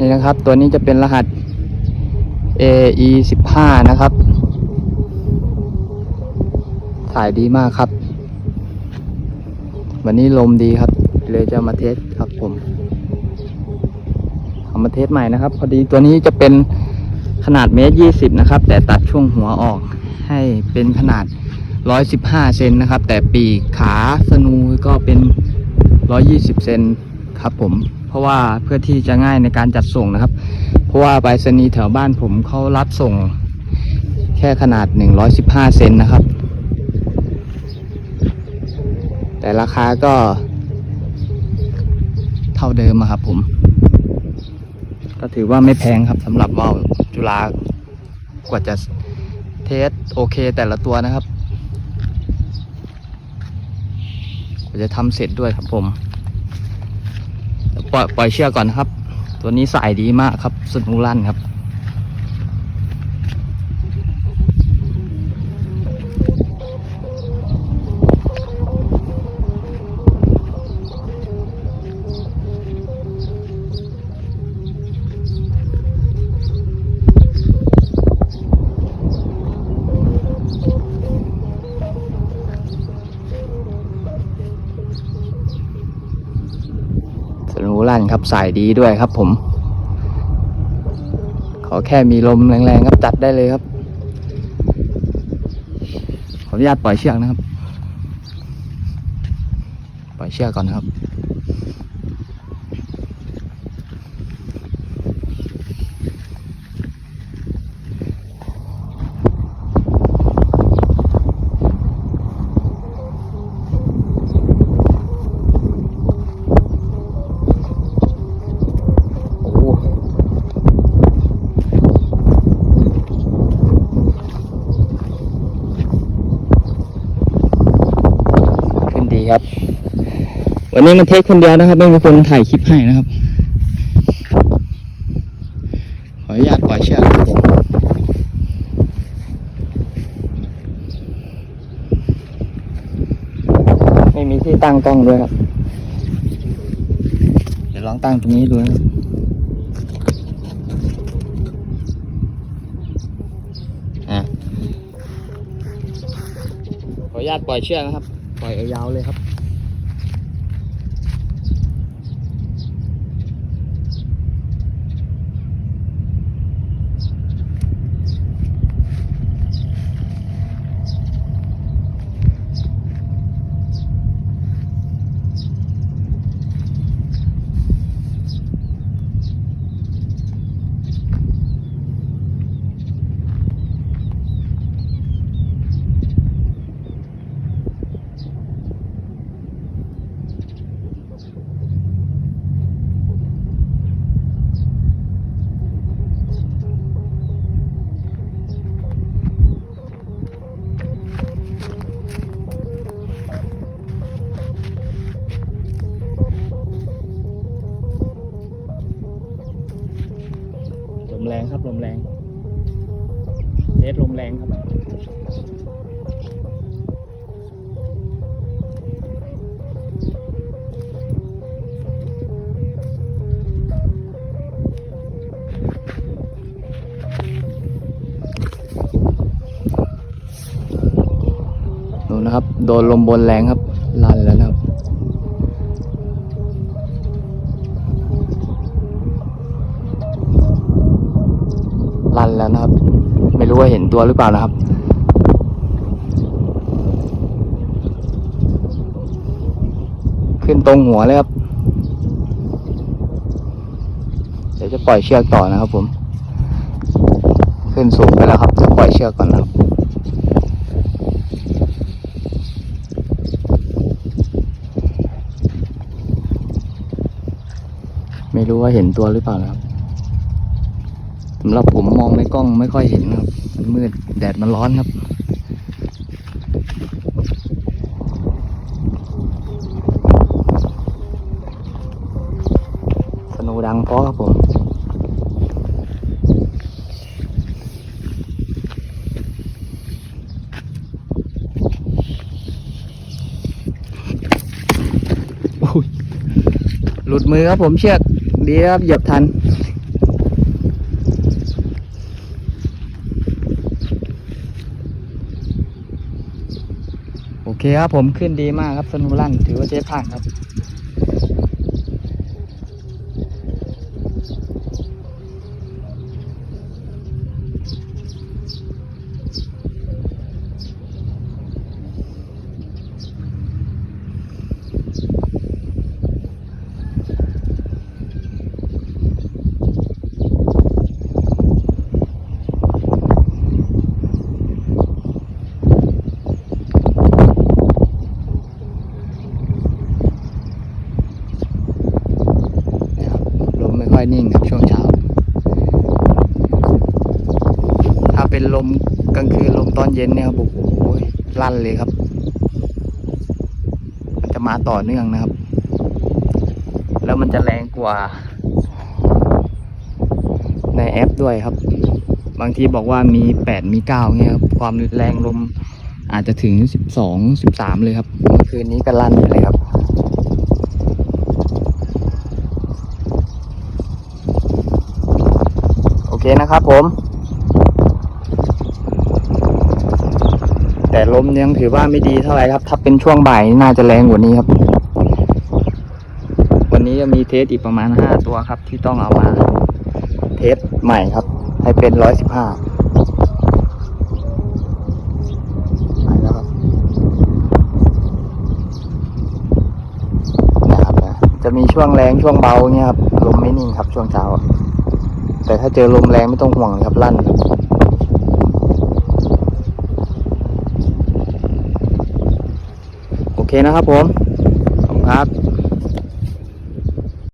นี่นะครับ ตัวนี้จะเป็นรหัส AE 15นะครับ ถ่ายดีมากครับ วันนี้ลมดีครับ เลยจะมาเทสครับผมเอามาเทสใหม่นะครับ พอดีตัวนี้จะเป็นขนาดเมตรยี่สิบนะครับ แต่ตัดช่วงหัวออกให้เป็นขนาดร้อยสิบห้าเซนนะครับ แต่ปีกขาสนูก็เป็นร้อยี่สิบเซนครับผม เพราะว่าเพื่อที่จะง่ายในการจัดส่งนะครับ เพราะว่าไปรษณีย์แถวบ้านผมเขารับส่งแค่ขนาด 115 เซนนะครับ แต่ราคาก็เท่าเดิมครับผม ก็ถือว่าไม่แพงครับสำหรับว่าวจุฬากว่าจะเทสโอเคแต่ละตัวนะครับกว่าจะทำเสร็จด้วยครับผม ปล่อยปล่อยเชือกก่อนครับ ตัวนี้สายดีมากครับ สุดมูลันครับับสายดีด้วยครับผม ขอแค่มีลมแรงๆครับจัดได้เลยครับ ขออนุญาตปล่อยเชือกนะครับ ปล่อยเชือกก่อนนะครับ โอ้โหขึ้นดีครับ วันนี้มันเทคคนเดียวนะครับ ไม่มีคนถ่ายคลิปให้นะครับ ขออนุญาตปล่อยเชือกครับผมไม่มีที่ตั้งกล้องด้วยครับ เดี๋ยวลองตั้งตรงนี้ดูนะครับอะขออนุญาตปล่อยเชือกนะครับ ปล่อยยาวเลยครับ แรงครับลมแรงเทสลมแรงครับดูนะครับ โดนลมบนแรงครับ ลั่นแล้วนะ ว่าเห็นตัวหรือเปล่านะครับ ขึ้นตรงหัวเลยครับ เดี๋ยวจะปล่อยเชือกต่อนะครับผม ขึ้นสูงไปแล้วครับ จะปล่อยเชือกก่อนนะครับไม่รู้ว่าเห็นตัวหรือเปล่านะครับำหรับผมมองในกล้องไม่ค่อยเห็นครับ มันมืดแดดมันร้อนครับสนูดังเพราะครับผมโอ้ยหลุดมือครับผมเชือกดีครับเหยียบทัน เคครับผมขึ้นดีมากครับสนุลั่นถือว่าเจ๊ผ่านครับนครับ นิ่งครับช่วงเช้า ถ้าเป็นลมกลางคืนลมตอนเย็นเนี่ยครับโอ้โหลั่นเลยครับ มันจะมาต่อเนื่องนะครับ แล้วมันจะแรงกว่า ในแอปด้วยครับ บางทีบอกว่ามีแปดมีเก้าเงี้ยครับ ความแรงลมอาจจะถึงสิบสองสิบสามเลยครับ เมื่อคืนนี้ก็ลั่นไปเลยครับ โอเค นะครับผม แต่ลมยังถือว่าไม่ดีเท่าไหร่ครับ ถ้าเป็นช่วงบ่ายน่าจะแรงกว่านี้ครับ วันนี้จะมีเทสอีกประมาณห้าตัวครับ ที่ต้องเอามา เทสใหม่ครับ ให้เป็นร้อยสิบห้าแล้วครับจะมีช่วงแรงช่วงเบาเงี้ยครับลมไม่นิ่งครับช่วงเช้า แต่ถ้าเจอลมแรงไม่ต้องห่วงเลยครับลั่นครับโอเคนะครับผมขอบคุณครับ